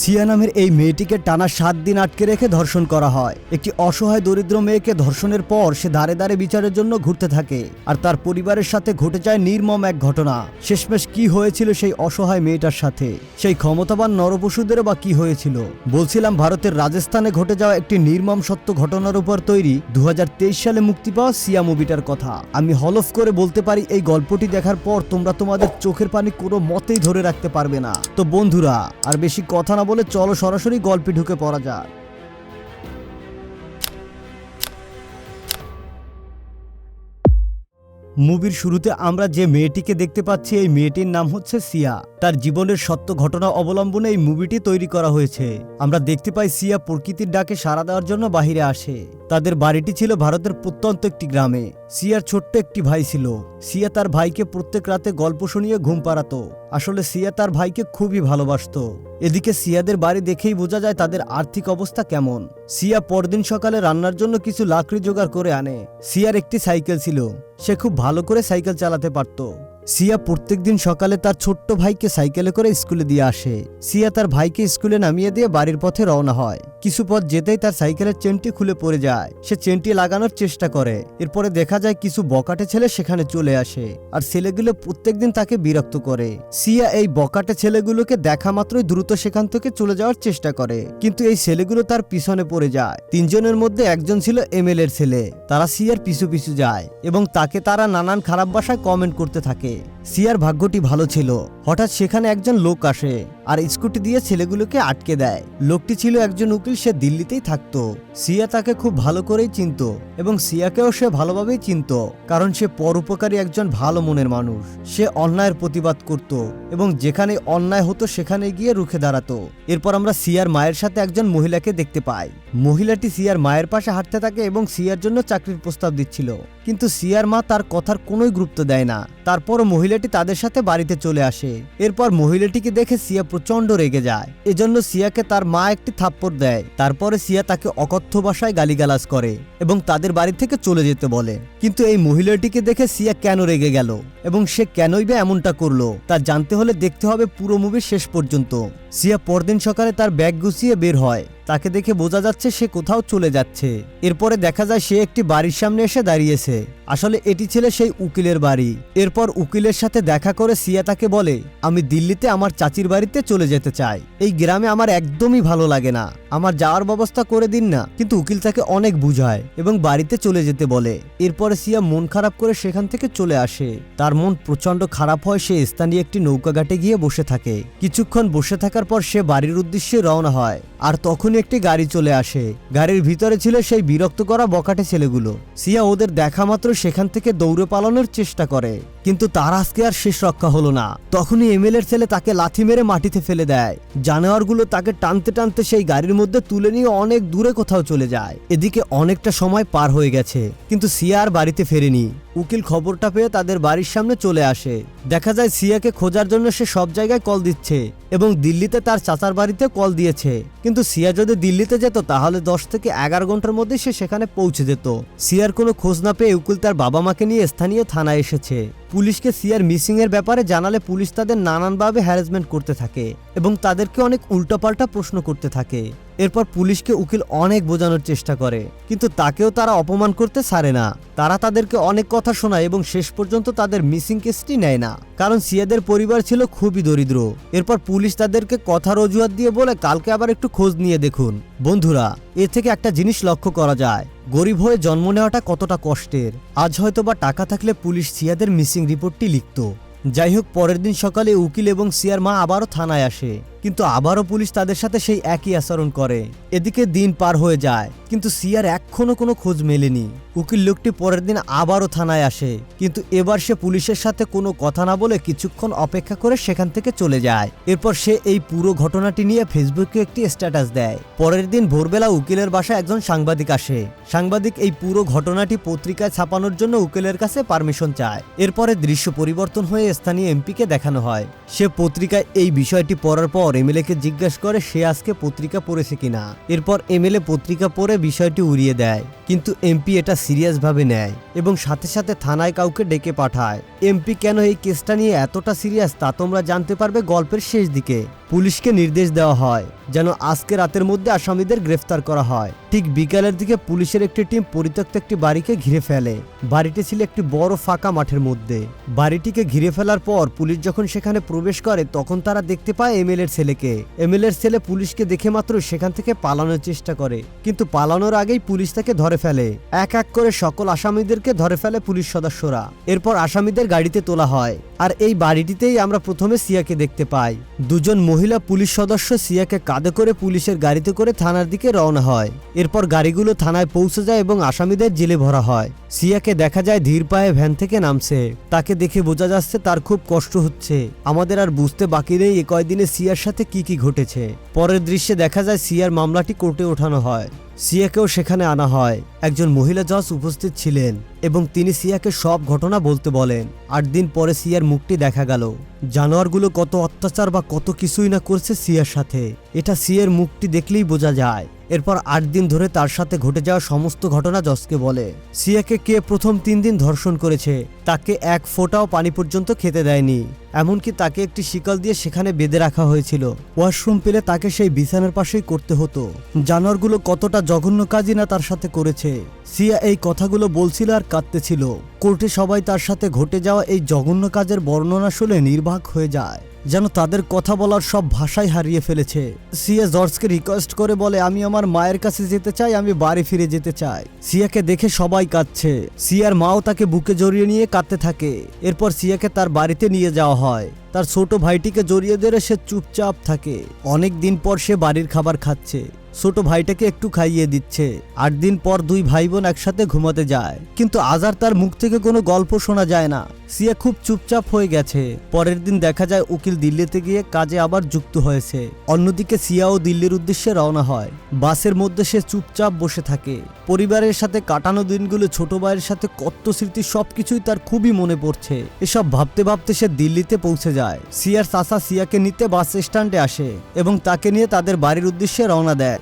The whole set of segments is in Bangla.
সিয়া নামের এই মেয়েটিকে টানা সাত দিন আটকে রেখে ধর্ষণ করা হয়। একটি অসহায় দরিদ্র মেয়েকে ধর্ষণের পর সে দাঁড়ে দাঁড়ে বিচারের জন্য ঘুরতে থাকে আর তার পরিবারের সাথে ঘটে যায় নির্মম এক ঘটনা। শেষমেশ কি হয়েছিল সেই অসহায় মেয়েটার সাথে? সেই ক্ষমতাবান নরপশুদের বা কি হয়েছিল? বলছিলাম ভারতের রাজস্থানে ঘটে যাওয়া একটি নির্মম সত্য ঘটনার উপর তৈরি দু হাজার তেইশ সালে মুক্তি পাওয়া সিয়া মুভিটার কথা। আমি হলফ করে বলতে পারি এই গল্পটি দেখার পর তোমরা তোমাদের চোখের পানি কোনো মতেই ধরে রাখতে পারবে না। তো বন্ধুরা, আর বেশি কথা না বলে চলো সরাসরি গল্পে ঢুকে পড়া যাক। মুভির শুরুতে আমরা যে মেয়েটিকে দেখতে পাচ্ছি, এই মেয়েটির নাম হচ্ছে সিয়া। তার জীবনের সত্য ঘটনা অবলম্বনে এই মুভিটি তৈরি করা হয়েছে। আমরা দেখতে পাই সিয়া প্রকৃতির ডাকে সাড়া দেওয়ার জন্য বাহিরে আসে। তাদের বাড়িটি ছিল ভারতের প্রত্যন্ত একটি গ্রামে। সিয়ার ছোট্ট একটি ভাই ছিল। সিয়া তার ভাইকে প্রত্যেক রাতে গল্প শুনিয়ে ঘুম পাড়াতো। আসলে সিয়া তার ভাইকে খুবই ভালোবাসত। এদিকে সিয়াদের বাড়ি দেখেই বোঝা যায় তাদের আর্থিক অবস্থা কেমন। সিয়া পরদিন সকালে রান্নার জন্য কিছু লাকড়ি জোগাড় করে আনে। সিয়ার একটি সাইকেল ছিল। সে খুব ভালো করে সাইকেল চালাতে পারত। সিয়া প্রত্যেকদিন সকালে তার ছোট্ট ভাইকে সাইকেলে করে স্কুলে দিয়ে আসে। সিয়া তার ভাইকে স্কুলে নামিয়ে দিয়ে বাড়ির পথে রওনা হয়। কিছু পথ যেতেই তার সাইকেলের চেনটি খুলে পড়ে যায়। সে চেনটি লাগানোর চেষ্টা করে। এরপরে দেখা যায় কিছু বকাটে ছেলে সেখানে চলে আসে আর ছেলেগুলো প্রত্যেকদিন তাকে বিরক্ত করে। সিয়া এই বকাটে ছেলেগুলোকে দেখা মাত্রই দ্রুত সেখান থেকে চলে যাওয়ার চেষ্টা করে। কিন্তু এই ছেলেগুলো তার পিছনে পড়ে যায়। তিনজনের মধ্যে একজন ছিল এমএল এর ছেলে। তারা সিয়ার পিছু পিছু যায় এবং তাকে তারা নানান খারাপ ভাষায় কমেন্ট করতে থাকে। সিয়ার ভাগ্যটি ভালো ছিল। হঠাৎ সেখানে একজন লোক আসে আর স্কুটি দিয়ে ছেলেগুলোকে আটকে দেয়। লোকটি ছিল একজন উকিল, সে দিল্লিতেই থাকতো। সিয়া তাকে খুব ভালো করেই চিনত এবং সিয়াকেও সে ভালোভাবেই চিনত কারণ সে পরোপকারী একজন ভালো মনের মানুষ। সে অন্যায়ের প্রতিবাদ করত এবং যেখানে অন্যায় হতো সেখানে গিয়ে রুখে দাঁড়াতো। এরপর আমরা সিয়ার মায়ের সাথে একজন মহিলাকে দেখতে পাই। মহিলাটি সিয়ার মায়ের পাশে হাঁটতে থাকে এবং সিয়ার জন্য চাকরির প্রস্তাব দিচ্ছিল। কিন্তু সিয়ার মা তার কথার কোনোই গুরুত্ব দেয় না। তারপরও মহিলাটি তাদের সাথে বাড়িতে চলে আসে। এরপর মহিলাটিকে দেখে সিয়া প্রচণ্ড রেগে যায়। এজন্য সিয়াকে তার মা একটি থাপ্পড় দেয়। তারপরে সিয়া তাকে অকথ্য ভাষায় গালিগালাজ করে এবং তাদের বাড়ি থেকে চলে যেতে বলে। কিন্তু এই মহিলাটিকে দেখে সিয়া কেন রেগে গেল? এবং সে কেনই বা এমনটা করল? তা জানতে হলে দেখতে হবে পুরো মুভির শেষ পর্যন্ত। সিয়া পরদিন সকালে তার ব্যাগ গুছিয়ে বের হয়। তাকে দেখে বোঝা যাচ্ছে সে কোথাও চলে যাচ্ছে। এরপরে দেখা যায় সে একটি বাড়ির সামনে এসে দাঁড়িয়েছে। আসলে এটি ছিল সেই উকিলের বাড়ি। এরপর উকিলের সাথে দেখা করে সিয়া তাকে বলে, আমি দিল্লিতে আমার চাচির বাড়িতে চলে যেতে চাই। এই গ্রামে আমার একদমই ভালো লাগে না। আমার যাওয়ার ব্যবস্থা করে দিন না। কিন্তু উকিল তাকে অনেক বুঝায় এবং বাড়িতে চলে যেতে বলে। এরপরে সিয়া মন খারাপ করে সেখান থেকে চলে আসে। তার মন প্রচণ্ড খারাপ হয় সে স্থানীয় একটি নৌকা ঘাটে গিয়ে বসে থাকে। কিছুক্ষণ বসে থাকার পর সে বাড়ির উদ্দেশ্যে রওনা হয়। আর তখনই একটি গাড়ি চলে আসে। গাড়ির ভিতরে ছিল সেই বিরক্ত করা বকাটে ছেলেগুলো। সিয়া ওদের দেখা মাত্র সেখান থেকে দৌড়ে পালানোর চেষ্টা করে। কিন্তু তার আজকে আর শেষ রক্ষা হলো না। তখনই এমএল এর ছেলে তাকে লাথি মেরে মাটিতে ফেলে দেয়। জানোয়ারগুলো তাকে টানতে টানতে সেই গাড়ির মধ্যে তুলে নিয়ে অনেক দূরে কোথাও চলে যায়। এদিকে অনেকটা সময় পার হয়ে গেছে, কিন্তু সিয়া আর বাড়িতে ফেরেনি। উকিল খবরটা পেয়ে তাদের বাড়ির সামনে চলে আসে। দেখা যায় সিয়াকে খোঁজার জন্য সে সব জায়গায় কল দিচ্ছে এবং দিল্লিতে তার চাচার বাড়িতে কল দিয়েছে। কিন্তু সিয়া যদি দিল্লিতে যেত, তাহলে দশ থেকে এগারো ঘণ্টার মধ্যে সে সেখানে পৌঁছে যেত। সিয়ার কোনো খোঁজ না পেয়ে উকিল তার বাবা মাকে নিয়ে স্থানীয় থানায় এসেছে। পুলিশকে সিয়ার মিসিংয়ের ব্যাপারে জানালে পুলিশ তাদের নানানভাবে হ্যারাসমেন্ট করতে থাকে এবং তাদেরকে অনেক উল্টোপাল্টা প্রশ্ন করতে থাকে। এরপর পুলিশকে উকিল অনেক বোঝানোর চেষ্টা করে। কিন্তু তাকেও তারা অপমান করতে ছাড়ে না। তারা তাদেরকে অনেক কথা শোনায় এবং শেষ পর্যন্ত তাদের মিসিং কেসটি নেয় না। কারণ সিয়াদের পরিবার ছিল খুবই দরিদ্র। এরপর পুলিশ তাদেরকে কথার অজুহাত দিয়ে বলে, কালকে আবার একটু খোঁজ নিয়ে দেখুন। বন্ধুরা, এ থেকে একটা জিনিস লক্ষ্য করা যায়। গরিব হয়ে জন্ম নেওয়াটা কতটা কষ্টের। আজ হয়তো বা টাকা থাকলে পুলিশ সিয়াদের মিসিং রিপোর্টটি লিখত। যাই হোক, পরের দিন সকালে উকিল এবং সিয়ার মা আবারও থানায় আসে। কিন্তু আবারও পুলিশ তাদের সাথে সেই একই আচরণ করে। এদিকে দিন পার হয়ে যায়, কিন্তু সিয়ার এখনও কোনো খোঁজ মেলেনি। উকিল লোকটি পরের দিন আবারও থানায় আসে, কিন্তু এবার সে পুলিশের সাথে কোনো কথা না বলে কিছুক্ষণ অপেক্ষা করে সেখান থেকে চলে যায়। এরপর সে এই পুরো ঘটনাটি নিয়ে ফেসবুকে একটি স্ট্যাটাস দেয়। পরের দিন ভোরবেলা উকিলের বাসায় একজন সাংবাদিক আসে। সাংবাদিক এই পুরো ঘটনাটি পত্রিকায় ছাপানোর জন্য উকিলের কাছে পারমিশন চায়। এরপরে দৃশ্য পরিবর্তন হয়ে স্থানীয় এমপিকে দেখানো হয়। সে পত্রিকায় এই বিষয়টি পড়ার পর এমএলএ কে জিজ্ঞাসা করে সে আজকে পত্রিকা পড়েছে কিনা। এরপর এমএলএ পত্রিকা পড়ে বিষয়টি উড়িয়ে দেয়, কিন্তু এমপি এটা সিরিয়াস ভাবে নেয় এবং সাথে সাথে থানায় কাউকে ডেকে পাঠায়। এমপি কেন এই কেসটা নিয়ে এতটা সিরিয়াস তা তোমরা জানতে পারবে গল্পের শেষ দিকে। পুলিশকে নির্দেশ দেওয়া হয়। যেন আজকে রাতের মধ্যে আসামিদের গ্রেফতার করা হয়। ঠিক বিকালের দিকে পুলিশের একটি টিম পরিত্যক্ত একটি বাড়িকে ঘিরে ফেলে। বাড়িটি ছিল একটি বড় ফাঁকা মাঠের মধ্যে। বাড়িটিকে ঘিরে ফেলার পর পুলিশ যখন সেখানে প্রবেশ করে, তখন তারা দেখতে পায় এমএলএর ছেলেকে। এমএলএর ছেলে পুলিশকে দেখে মাত্র সেখান থেকে পালানোর চেষ্টা করে। কিন্তু পালানোর আগেই পুলিশ তাকে ধরে ফেলে। এক এক করে সকল আসামিদেরকে ধরে ফেলে পুলিশ সদস্যরা। এরপর আসামিদের গাড়িতে তোলা হয়। আর এই বাড়িটিতেই আমরা প্রথমে সিয়াকে দেখতে পাই। দুজন মহিলা পুলিশ সদস্য সিয়াকে কাঁধে করে পুলিশের গাড়িতে করে থানার দিকে রওনা হয়। এরপর গাড়িগুলো থানায় পৌঁছে যায় এবং আসামিদের জেলে ভরা হয়। সিয়াকে দেখা যায় ধীর পায়ে ভ্যান থেকে নামছে। তাকে দেখে বোঝা যাচ্ছে তার খুব কষ্ট হচ্ছে। আমাদের আর বুঝতে বাকি নেই এ কয়দিনে সিয়ার সাথে কি কি ঘটেছে। পরের দৃশ্যে দেখা যায় সিয়ার মামলাটি কোর্টে ওঠানো হয়। সিয়াকেও সেখানে আনা হয়। একজন মহিলা জজ উপস্থিত ছিলেন এবং তিনি সিয়াকে সব ঘটনা বলতে বলেন। আট দিন পরে সিয়ার মুখটি দেখা গেল। জানোয়ারগুলো কত অত্যাচার বা কত কিছুই না করছে সিয়ার সাথে। এটা সিয়ার মুখটি দেখলেই বোঝা যায়। এরপর আট দিন ধরে তার সাথে ঘটে যাওয়া সমস্ত ঘটনা জজকে বলে। সিয়াকে কে প্রথম তিন দিন ধর্ষণ করেছে, তাকে এক ফোঁটাও পানি পর্যন্ত খেতে দেয়নি। এমনকি তাকে একটি শিকল দিয়ে সেখানে বেঁধে রাখা হয়েছিল। ওয়াশরুম পেলে তাকে সেই বিছানার পাশেই করতে হতো। জানোয়ারগুলো কতটা জঘন্য কাজই না তার সাথে করেছে। সিয়া এই কথাগুলো বলছিল আর কাঁদতেছিল। কোর্টে সবাই তার সাথে ঘটে যাওয়া এই জঘন্য কাজের বর্ণনা শুনে নির্বাক হয়ে যায়। যেন তাদের কথা বলার সব ভাষাই হারিয়ে ফেলেছে। সিয়া জর্জকে রিকোয়েস্ট করে বলে, আমি আমার মায়ের কাছে যেতে চাই, আমি বাড়ি ফিরে যেতে চাই। সিয়াকে দেখে সবাই কাঁদছে। সিয়ার মাও তাকে বুকে জড়িয়ে নিয়ে কাঁদতে থাকে। এরপর সিয়াকে তার বাড়িতে নিয়ে যাওয়া হয়। তার ছোট ভাইটিকে জড়িয়ে ধরে সে চুপচাপ থাকে। অনেক দিন পর সে বাড়ির খাবার খাচ্ছে। ছোট ভাইটাকে একটু খাইয়ে দিচ্ছে। আট দিন পর দুই ভাই বোন একসাথে ঘুমাতে যায়। কিন্তু আজার তার মুখ থেকে কোনো গল্প শোনা যায় না। সিয়া খুব চুপচাপ হয়ে গেছে। পরের দিন দেখা যায় উকিল দিল্লিতে গিয়ে কাজে আবার যুক্ত হয়েছে। অন্যদিকে সিয়াও দিল্লির উদ্দেশ্যে রওনা হয়। বাসের মধ্যে সে চুপচাপ বসে থাকে। পরিবারের সাথে কাটানো দিনগুলো ছোট ভাইয়ের সাথে কত স্মৃতি সবকিছুই তার খুবই মনে পড়ছে। এসব ভাবতে ভাবতে সে দিল্লিতে পৌঁছে যায়। সিয়ার চাচা সিয়াকে নিতে বাস স্ট্যান্ডে আসে এবং তাকে নিয়ে তাদের বাড়ির উদ্দেশ্যে রওনা দেয়।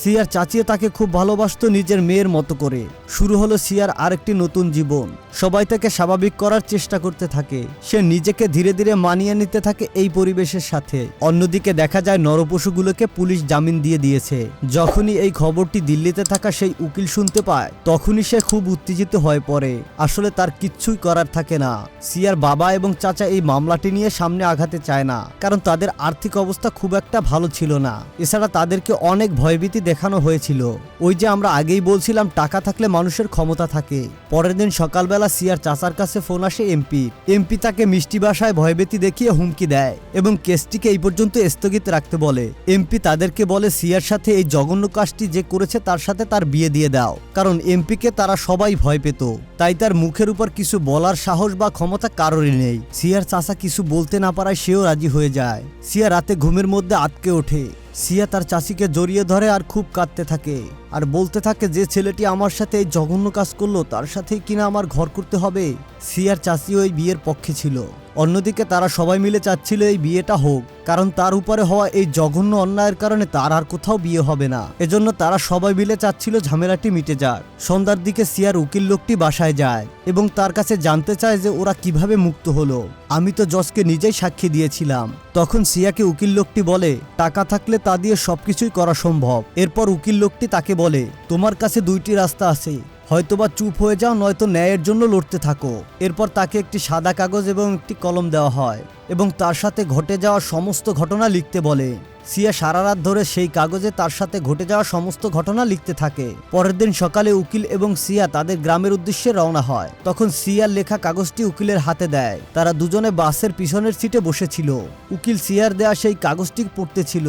সিয়ার চাচিয়ে তাকে খুব ভালোবাসতো নিজের মেয়ের মতো করে। শুরু হলো সিয়ার আরেকটি নতুন জীবন। সবাই তাকে স্বাভাবিক করার চেষ্টা করতে থাকে। সে নিজেকে ধীরে ধীরে মানিয়ে নিতে থাকে এই পরিবেশের সাথে। অন্যদিকে দেখা যায় নরপশুগুলোকে পুলিশ জামিন দিয়ে দিয়েছে। যখনই এই খবরটি দিল্লিতে থাকা সেই উকিল শুনতে পায়, তখনই সে খুব উত্তেজিত হয়ে পড়ে। আসলে তার কিচ্ছুই করার থাকে না। সিয়ার বাবা এবং চাচা এই মামলাটি নিয়ে সামনে আঘাতে চায় না, কারণ তাদের আর্থিক অবস্থা খুব একটা ভালো ছিল না। এছাড়া তাদেরকে অনেক ভয়ভীতি দেখানো হয়েছিল। ওই যে আমরা আগেই বলছিলাম, টাকা থাকলে মানুষের ক্ষমতা থাকে। পরের দিন সকালবেলা সিয়ার চাচার কাছে ফোন আসে এমপি। এমপি তাকে মিষ্টি বাসায় ভয়ভীতি দেখিয়ে হুমকি দেয় এবং কেসটিকে এই পর্যন্ত স্থগিত রাখতে বলে। এমপি তাদেরকে বলে, সিয়ার সাথে এই জঘন্য কাজটি যে করেছে তার সাথে তার বিয়ে দিয়ে দাও। কারণ এমপিকে তারা সবাই ভয় পেত। তাই তার মুখের উপর কিছু বলার সাহস বা ক্ষমতা কারোরই নেই। সিয়ার চাচা কিছু বলতে না পারায় সেও রাজি হয়ে যায়। সিয়া রাতে ঘুমের মধ্যে আটকে ওঠে। সিয়া তার চাষিকে জড়িয়ে ধরে আর খুব কাঁদতে থাকে। আর বলতে থাকে যে ছেলেটি আমার সাথে এই জঘন্য কাজ করল, তার সাথেই কিনা আমার ঘর করতে হবে। সিয়ার চাষি ওই বিয়ের পক্ষে ছিল। অন্যদিকে তারা সবাই মিলে চাচ্ছিল এই বিয়েটা হোক, কারণ তার উপরে হওয়া এই জঘন্য অন্যায়ের কারণে তার আর কোথাও বিয়ে হবে না। এজন্য তারা সবাই মিলে চাচ্ছিল ঝামেলাটি মিটে যাক। সন্ধ্যার দিকে সিয়ার উকিল লোকটি বাসায় যায় এবং তার কাছে জানতে চায় যে ওরা কীভাবে মুক্ত হলো। আমি তো জজকে নিজেই সাক্ষী দিয়েছিলাম। তখন সিয়াকে উকিল লোকটি বলে, টাকা থাকলে তা দিয়ে সবকিছুই করা সম্ভব। এরপর উকিল লোকটি তাকে বলে, তোমার কাছে দুইটি রাস্তা আছে। হয়তোবা চুপ হয়ে যাও, নয়তো ন্যায়ের জন্য লড়তে থাকো। এরপর তাকে একটি সাদা কাগজ এবং একটি কলম দেওয়া হয় এবং তার সাথে ঘটে যাওয়া সমস্ত ঘটনা লিখতে বলে। সিয়া সারা রাত ধরে সেই কাগজে তার সাথে ঘটে যাওয়া সমস্ত ঘটনা লিখতে থাকে। পরের দিন সকালে উকিল এবং সিয়া তাদের গ্রামের উদ্দেশ্যে রওনা হয়। তখন সিয়ার লেখা কাগজটি উকিলের হাতে দেয়। তারা দুজনে বাসের পিছনের সিটে বসেছিল। উকিল সিয়ার দেয়া সেই কাগজটি পড়তেছিল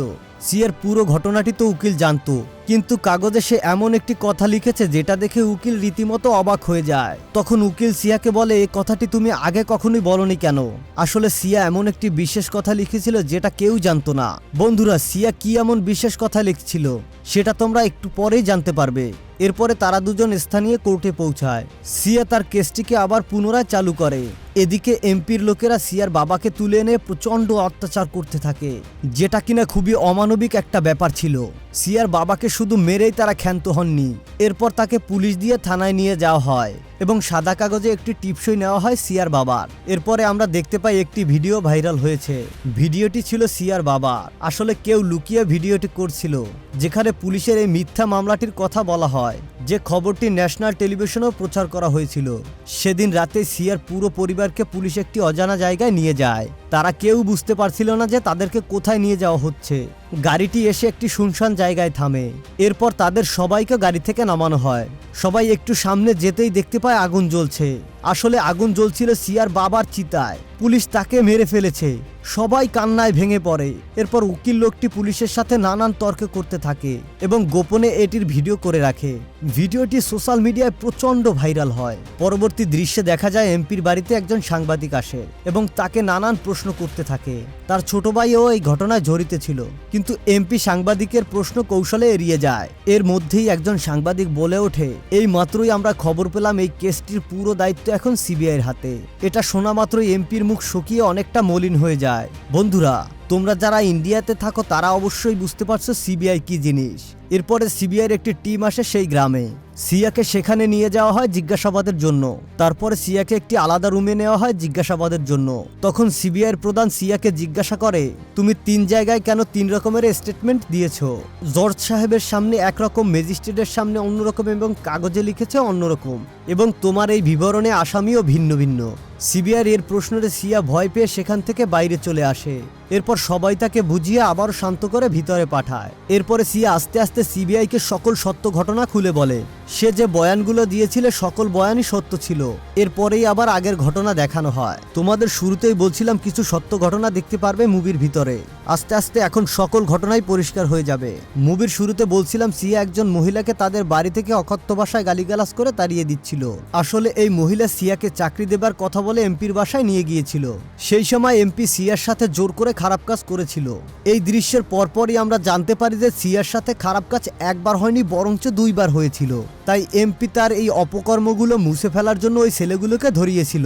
সিয়ার পুরো ঘটনাটি তো উকিল জানতো। কিন্তু কাগজে সে এমন একটি কথা লিখেছে যেটা দেখে উকিল রীতিমতো অবাক হয়ে যায়। তখন উকিল সিয়াকে বলে এই কথাটি তুমি আগে কখনোই বলনি কেন? আসলে সিয়া এমন একটি বিশেষ কথা লিখেছিল যেটা কেউ জানতো না। বন্ধুরা, সিয়া কি এমন বিশেষ কথা লিখছিল, সেটা তোমরা একটু পরেই জানতে পারবে। এরপরে তারা দুজন স্থানীয় কোর্টে পৌঁছায়। সিয়া তার কেসটিকে আবার পুনরায় চালু করে। এদিকে এমপির লোকেরা সিয়ার বাবাকে তুলে এনে প্রচণ্ড অত্যাচার করতে থাকে। যেটা কিনা খুবই অমানবিক একটা ব্যাপার ছিল। সিয়ার বাবাকে শুধু মেরেই তারা ক্ষান্ত হননি। এরপর তাকে পুলিশ দিয়ে থানায় নিয়ে যাওয়া হয়। এবং সাদা কাগজে একটি টিপসই নেওয়া হয় সিয়ার বাবার। এরপরে আমরা দেখতে পাই একটি ভিডিও ভাইরাল হয়েছে। ভিডিওটি ছিল সিয়ার বাবার। আসলে কেউ লুকিয়ে ভিডিওটি করছিল, যেখানে পুলিশের এই মিথ্যা মামলাটির কথা বলা হয়, যে খবরটি ন্যাশনাল টেলিভিশনেও প্রচার করা হয়েছিল। সেদিন রাতে সিয়ার পুরো পরিবারকে পুলিশ একটি অজানা জায়গায় নিয়ে যায়। তারা কেউ বুঝতে পারছিল না যে তাদেরকে কোথায় নিয়ে যাওয়া হচ্ছে। গাড়িটি এসে একটি শুনশান জায়গায় থামে। এরপর তাদের সবাইকে গাড়ি থেকে নামানো হয়। সবাই একটু সামনে যেতেই দেখতে পায় আগুন জ্বলছে। আসলে আগুন জ্বলছিল সিয়ার বাবার চিতায়। পুলিশ তাকে মেরে ফেলেছে। সবাই কান্নায় ভেঙে পড়ে। এরপর উকিল লোকটি পুলিশের সাথে নানান তর্ক করতে থাকে এবং গোপনে এটির ভিডিও করে রাখে। ভিডিওটি সোশ্যাল মিডিয়ায় প্রচণ্ড ভাইরাল হয়। পরবর্তী দৃশ্যে দেখা যায় এমপির বাড়িতে একজন সাংবাদিক আসে এবং তাকে নানান প্রশ্ন করতে থাকে। তার ছোট ভাইও এই ঘটনায় জড়িত ছিল। কিন্তু এমপি সাংবাদিকের প্রশ্ন কৌশলে এড়িয়ে যায়। এর মধ্যেই একজন সাংবাদিক বলে ওঠে, এই মাত্রই আমরা খবর পেলাম এই কেসটির পুরো দায়িত্ব এখন সিবিআইয়ের হাতে। এটা শোনা মাত্রই এমপির মুখ শুকিয়ে অনেকটা মলিন হয়ে যায়। বন্ধুরা তোমরা যারা ইন্ডিয়াতে থাকো, তারা অবশ্যই বুঝতে পারছ সিবিআই কি জিনিস। এরপরে সিবিআইয়ের একটি টিম আসে সেই গ্রামে। সিয়াকে সেখানে নিয়ে যাওয়া হয় জিজ্ঞাসাবাদের জন্য। তারপরে সিয়াকে একটি আলাদা রুমে নেওয়া হয় জিজ্ঞাসাবাদের জন্য। তখন সিবিআইয়ের প্রধান সিয়াকে জিজ্ঞাসা করে, তুমি তিন জায়গায় কেন তিন রকমের স্টেটমেন্ট দিয়েছ? জর্জ সাহেবের সামনে একরকম, ম্যাজিস্ট্রেটের সামনে অন্যরকম এবং কাগজে লিখেছে অন্যরকম এবং তোমার এই বিবরণে আসামিও ভিন্ন ভিন্ন। সিবিআইয়ের এর প্রশ্নরে সিয়া ভয় পেয়ে সেখান থেকে বাইরে চলে আসে। এরপর সবাই তাকে বুঝিয়ে আবার শান্ত করে ভিতরে পাঠায়। এরপরে সিয়া আস্তে আস্তে সিবিআইকে সকল সত্য ঘটনা খুলে বলে। সে যে বয়ানগুলো দিয়েছিল সকল বয়ানই সত্য ছিল। এরপরেই আবার আগের ঘটনা দেখানো হয়। তোমাদের শুরুতেই বলছিলাম কিছু সত্য ঘটনা দেখতে পারবে মুভির ভিতরে। আস্তে আস্তে এখন সকল ঘটনাই পরিষ্কার হয়ে যাবে। মুভির শুরুতে বলছিলাম সিয়া একজন মহিলাকে তাদের বাড়ি থেকে অকথ্য ভাষায় গালিগালাজ করে তাড়িয়ে দিচ্ছিল। আসলে এই মহিলা সিয়াকে চাকরি দেবার কথা বলে এমপির বাসায় নিয়ে গিয়েছিল। সেই সময় এমপি সিয়ার সাথে জোর করে খারাপ কাজ করেছিল। এই দৃশ্যের পরপরই আমরা জানতে পারি যে সিয়ার সাথে খারাপ কাজ একবার হয়নি, বরঞ্চ দুইবার হয়েছিল। তাই এমপি তার এই অপকর্মগুলো মুছে ফেলার জন্য ওই ছেলেগুলোকে ধরিয়েছিল,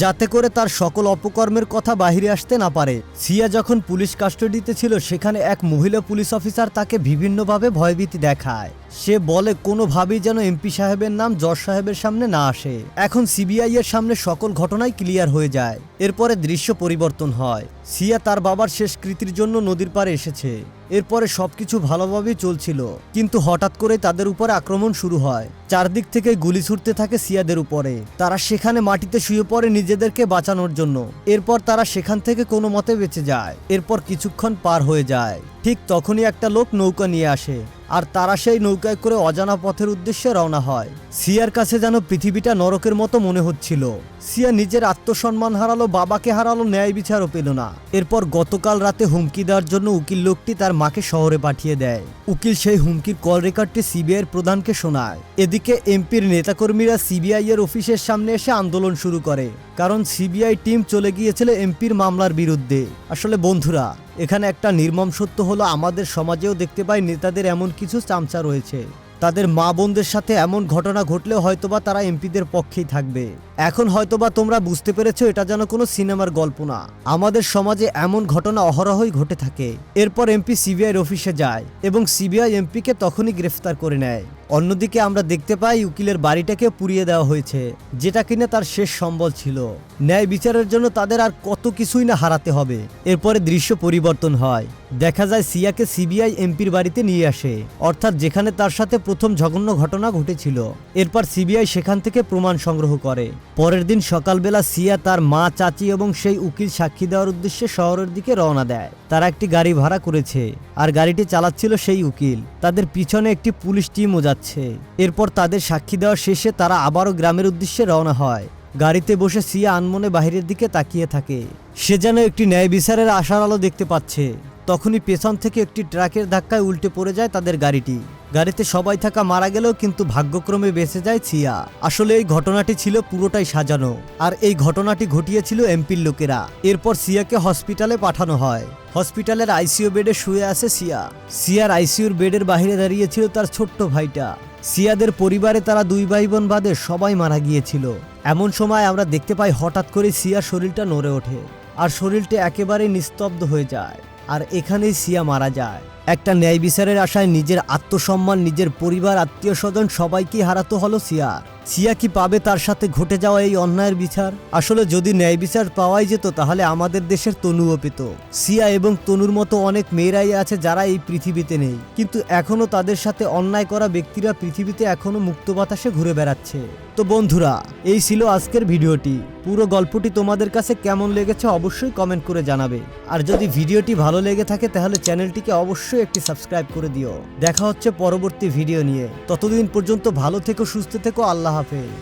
যাতে করে তার সকল অপকর্মের কথা বাহিরে আসতে না পারে। সিয়া যখন পুলিশ কাস্টডিতে ছিল, সেখানে এক মহিলা পুলিশ অফিসার তাকে বিভিন্নভাবে ভয়ভীতি দেখায়। সে বলে, কোনোভাবেই যেন এমপি সাহেবের নাম জজ সাহেবের সামনে না আসে। এখন সিবিআই এর সামনে সকল ঘটনাই ক্লিয়ার হয়ে যায়। এরপরে দৃশ্য পরিবর্তন হয়। সিয়া তার বাবার শেষ কৃতির জন্য নদীর পাড়ে এসেছে। এরপরে সবকিছু ভালোভাবেই চলছিল। কিন্তু হঠাৎ করে তাদের উপরে আক্রমণ শুরু হয়। চারদিক থেকে গুলি ছুটতে থাকে সিয়াদের উপরে। তারা সেখানে মাটিতে শুয়ে পড়ে নিজেদেরকে বাঁচানোর জন্য। এরপর তারা সেখান থেকে কোনো মতে বেঁচে যায়। এরপর কিছুক্ষণ পার হয়ে যায়। ঠিক তখনই একটা লোক নৌকা নিয়ে আসে। আর তারা সেই নৌকায় করে অজানা পথের উদ্দেশ্যে রওনা হয়। সিয়ার কাছে যেন পৃথিবীটা নরকের মতো মনে হচ্ছিল। সিয়া নিজের আত্মসম্মান হারালো, বাবাকে হারালো, ন্যায় বিচারও পেল না। এরপর গতকাল রাতে হুমকি দেওয়ার জন্য উকিল লোকটি তার মাকে শহরে পাঠিয়ে দেয়। উকিল সেই হুমকির কল রেকর্ডটি সিবিআইয়ের প্রধানকে শোনায়। এদিকে এমপির নেতাকর্মীরা সিবিআই এর অফিসের সামনে এসে আন্দোলন শুরু করে, কারণ সিবিআই টিম চলে গিয়েছিল এমপির মামলার বিরুদ্ধে। আসলে বন্ধুরা, এখানে একটা নির্মম সত্য হলো, আমাদের সমাজেও দেখতে পাই নেতাদের এমন কিছু চামচা রয়েছে। তাদের মা বোনদের সাথে এমন ঘটনা ঘটলে হয়তোবা তারা এমপিদের পক্ষেই থাকবে। এখন হয়তোবা তোমরা বুঝতে পেরেছ এটা যেন কোনো সিনেমার গল্প না। আমাদের সমাজে এমন ঘটনা অহরহই ঘটে থাকে। এরপর এমপি সিবিআই অফিসে যায় এবং সিবিআই এমপিকে তখনই গ্রেফতার করে নেয়। অন্যদিকে আমরা দেখতে পাই উকিলের বাড়িটাকে পুড়িয়ে দেওয়া হয়েছে, যেটা কিনা তার শেষ সম্বল ছিল। ন্যায় বিচারের জন্য তাদের আর কত কিছুই না হারাতে হবে। এরপরে দৃশ্য পরিবর্তন হয়। দেখা যায় সিয়াকে সিবিআই এমপির বাড়িতে নিয়ে আসে, অর্থাৎ যেখানে তার সাথে প্রথম জঘন্য ঘটনা ঘটেছিল। এরপর সিবিআই সেখান থেকে প্রমাণ সংগ্রহ করে। পরের দিন সকালবেলা সিয়া তার মা, চাচি এবং সেই উকিল সাক্ষী দেওয়ার উদ্দেশ্যে শহরের দিকে রওনা দেয়। তারা একটি গাড়ি ভাড়া করেছে আর গাড়িটি চালাচ্ছিল সেই উকিল। তাদের পিছনে একটি পুলিশ টিমও যাচ্ছে। এরপর তাদের সাক্ষী দেওয়া শেষে তারা আবারও গ্রামের উদ্দেশ্যে রওনা হয়। গাড়িতে বসে সিয়া আনমনে বাহিরের দিকে তাকিয়ে থাকে। সে যেন একটি ন্যায় বিচারের আশার আলো দেখতে পাচ্ছে। তখনই পেছন থেকে একটি ট্রাকের ধাক্কায় উল্টে পড়ে যায় তাদের গাড়িটি। গাড়িতে সবাই থাকা মারা গেলেও কিন্তু ভাগ্যক্রমে বেঁচে যায় ছিয়া। আসলে এই ঘটনাটি ছিল পুরোটাই সাজানো। আর এই ঘটনাটি ঘটিয়েছিল এমপির লোকেরা। এরপর সিয়াকে হসপিটালে পাঠানো হয়। হসপিটালের আইসিইউ বেডে শুয়ে আছে সিয়া সিয়ার আইসিইউর বেডের বাইরে দাঁড়িয়েছিল তার ছোট্ট ভাইটা। সিয়াদের পরিবারে তারা দুই ভাই বোন বাদে সবাই মারা গিয়েছিল। এমন সময় আমরা দেখতে পাই হঠাৎ করে সিয়ার শরীরটা নড়ে ওঠে। আর শরীরটা একেবারে নিস্তব্ধ হয়ে যায়। আর এখানেই সিয়া মারা যায়। একটা ন্যায় বিচারের আশায় নিজের আত্মসম্মান, নিজের পরিবার, আত্মীয় স্বজন সবাইকে হারাতে হলো সিয়া। সিয়া কি পাবে তার সাথে ঘটে যাওয়া এই অন্যায়ের বিচার? আসলে যদি ন্যায় বিচার পাওয়াই যেত, তাহলে আমাদের দেশের তনুও পেত। সিয়া এবং তনুর মতো অনেক মেয়েরাই আছে যারা এই পৃথিবীতে নেই। কিন্তু এখনও তাদের সাথে অন্যায় করা ব্যক্তিরা পৃথিবীতে এখনও মুক্ত বাতাসে ঘুরে বেড়াচ্ছে। তো বন্ধুরা, এই ছিল আজকের ভিডিওটি। পুরো গল্পটি তোমাদের কাছে কেমন লেগেছে অবশ্যই কমেন্ট করে জানাবে। আর যদি ভিডিওটি ভালো লেগে থাকে, তাহলে চ্যানেলটিকে অবশ্যই একটি সাবস্ক্রাইব করে দিও। দেখা হচ্ছে পরবর্তী ভিডিও নিয়ে। ততদিন পর্যন্ত ভালো থেকো, সুস্থ থেকো, আল্লাহ হাফেজ।